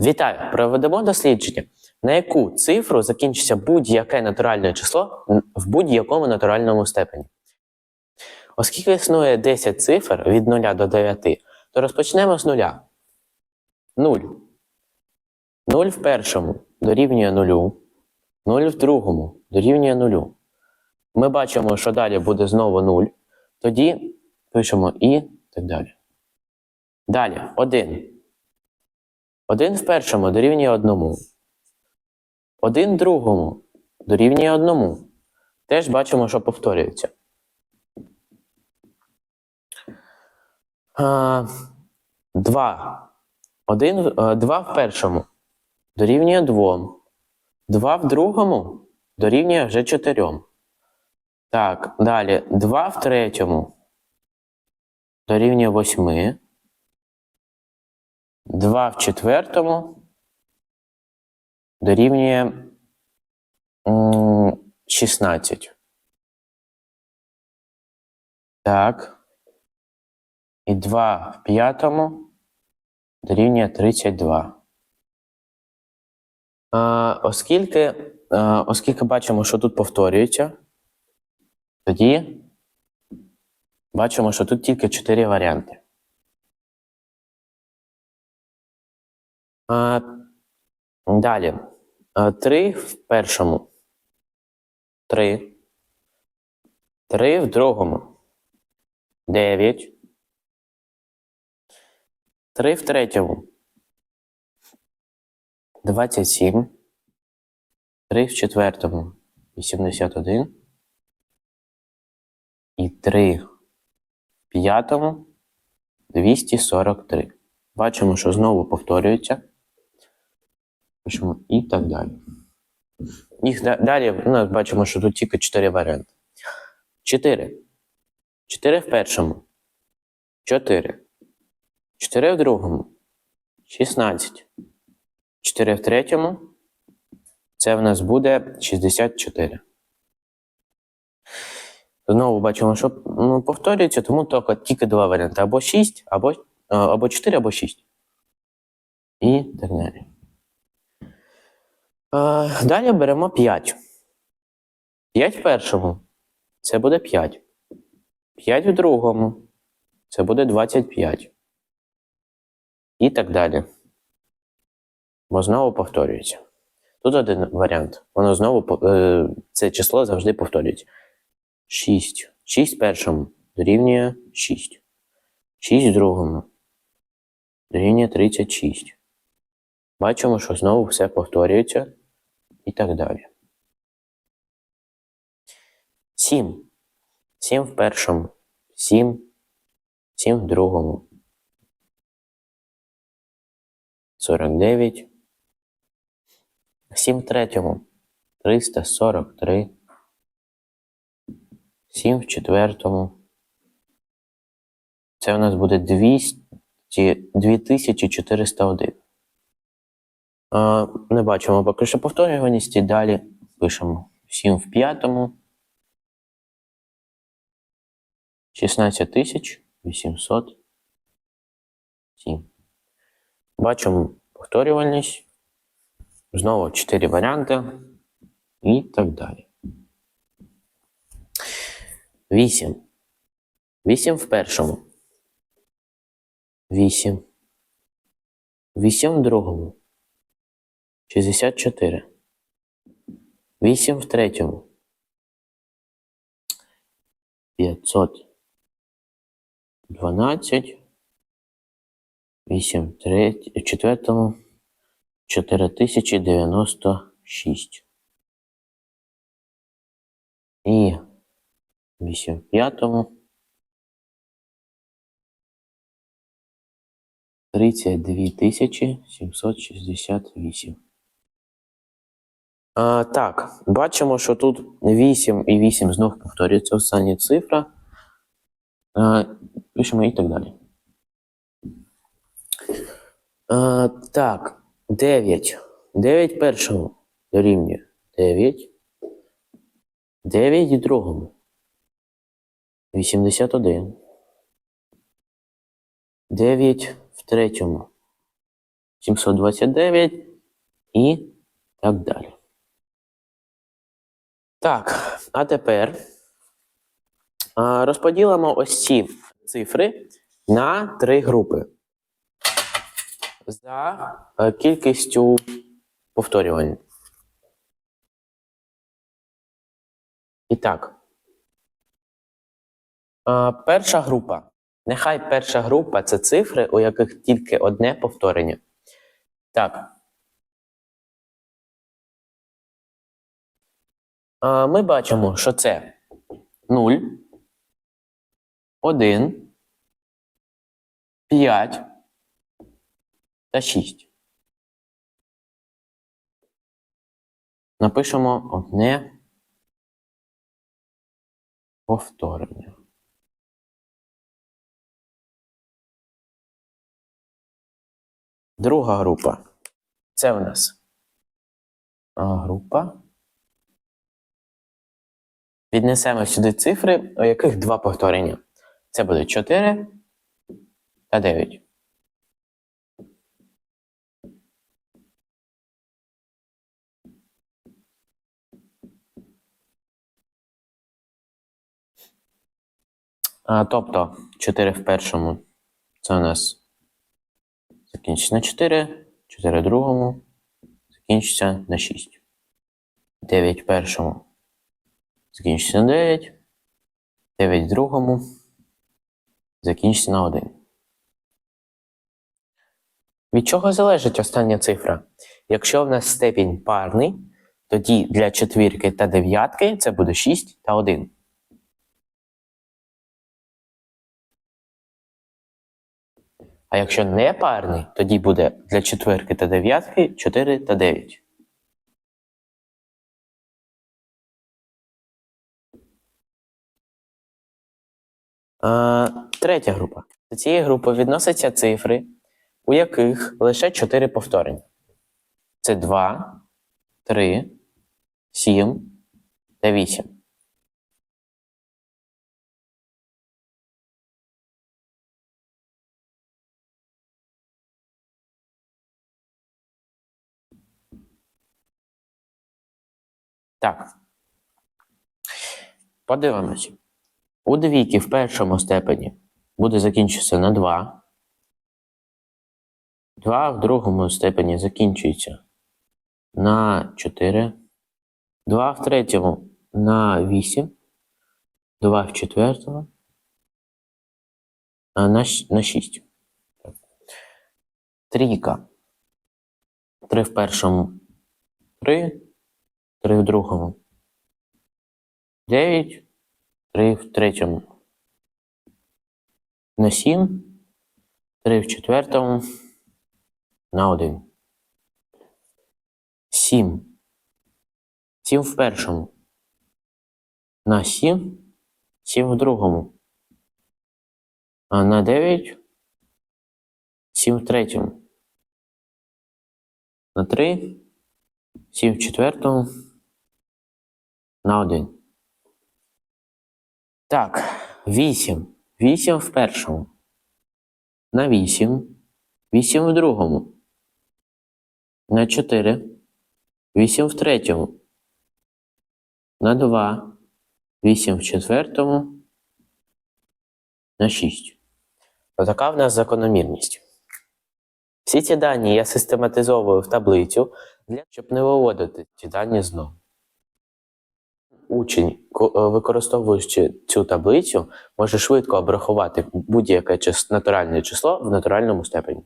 Вітаю! Проведемо дослідження, на яку цифру закінчиться будь-яке натуральне число в будь-якому натуральному степені. Оскільки існує 10 цифр від 0 до 9, то розпочнемо з нуля. 0. 0 в першому дорівнює 0. 0 в другому дорівнює 0. Ми бачимо, що далі буде знову 0. Тоді пишемо і так далі. Далі 1. 1 в першому дорівнює 1. 1 в другому дорівнює 1. Теж бачимо, що повторюється. 2. 1, 2 в першому дорівнює 2. 2 в другому дорівнює вже 4. Так, далі 2 в третьому дорівнює 8. 2 в четвертому дорівнює 16. Так. І 2 в п'ятому дорівнює 32. А, оскільки, а, оскільки бачимо, що тут повторюється, тоді бачимо, що тут тільки 4 варіанти. А, далі. А, 3 в першому. 3. 3 в другому. 9. 3 в третьому. 27. 3 в четвертому. 81. І 3 в п'ятому. 243. Бачимо, що знову повторюється. Пишемо і так далі. Їх далі ну, бачимо, що тут тільки 4 варіанти. 4. 4 в першому. 4. 4 в другому. 16. 4 в третьому. Це в нас буде 64. Знову бачимо, що ну, повторюється, тому тільки, тільки два варіанти. Або 6, або, е, або 4, або 6. І так далі. Е, Далі беремо 5. 5 в першому. Це буде 5. 5 в другому. Це буде 25. І так далі. Бо знову повторюється. Тут один варіант. Воно знову е, це число завжди повторюється. 6. 6 в першому дорівнює 6. 6 в другому дорівнює 36. Бачимо, що знову все повторюється і так далі. 7. 7 в першому. 7. 7 в другому. 49. 7 в третьому. 343. 7 в четвертому. Це у нас буде 200, 2401. Не бачимо поки що повторюваність. І далі пишемо 7 в п'ятому. 16807. Бачимо повторювальність. Знову 4 варіанти. І так далі. 8. 8 в першому. 8. 8 в другому. 64. 8 в третьому. 512. 8 в треть- четвертому. 4096. І 8 в п'ятому. 32 тисячі 768. А, так, бачимо, що тут 8 і 8 знов повторюється остання цифра. А, пишемо і так далі. А, так, 9. 9 першому дорівнює 9. 9 другому. 81. 9 в третьому. 729 і так далі. Так, а тепер розподілимо ось ці цифри на три групи за е, кількістю повторювань. І так. Перша група. Нехай перша група це цифри, у яких тільки одне повторення. Так. Ми бачимо, що це 0, 1, 5 та 6. Напишемо одне повторення. Друга група. Це у нас а, група. Віднесемо сюди цифри, у яких два повторення. Це буде 4 та 9. А, тобто 4 в першому це у нас закінчиться на 4, 4 в другому закінчиться на 6. 9 в першому закінчиться на 9, 9 в другому закінчиться на 1. Від чого залежить остання цифра? Якщо в нас степінь парний, тоді для четвірки та дев'ятки це буде 6 та 1. А якщо не парний, тоді буде для четвірки та дев'ятки 4 та 9. Третя група. До цієї групи відносяться цифри, у яких лише 4 повторення. Це 2, 3, 7 та 8. Так. Подивимося. У двійки в першому степені буде закінчитися на 2. 2 в другому степені закінчується на 4. 2 в третьому на 8. 2 в четвертому на 6. Трійка. 3 в першому 3. 3 в другому 9. 3 в третьому на 7. 3 в четвертому на 1. 7. 7 в першому на 7. 7 в другому. А на 9. 7 в третьому. На 3. 7 в четвертому. На 1. Так, 8. 8 в першому. На 8. 8 в другому. На 4. 8 в третьому. На 2. 8 в четвертому. На 6. Отака в нас закономірність. Всі ці дані я систематизовую в таблицю, щоб не виводити ці дані знову. Учень, е, використовуючи цю таблицю, може швидко обрахувати будь-яке натуральне число в натуральному степені.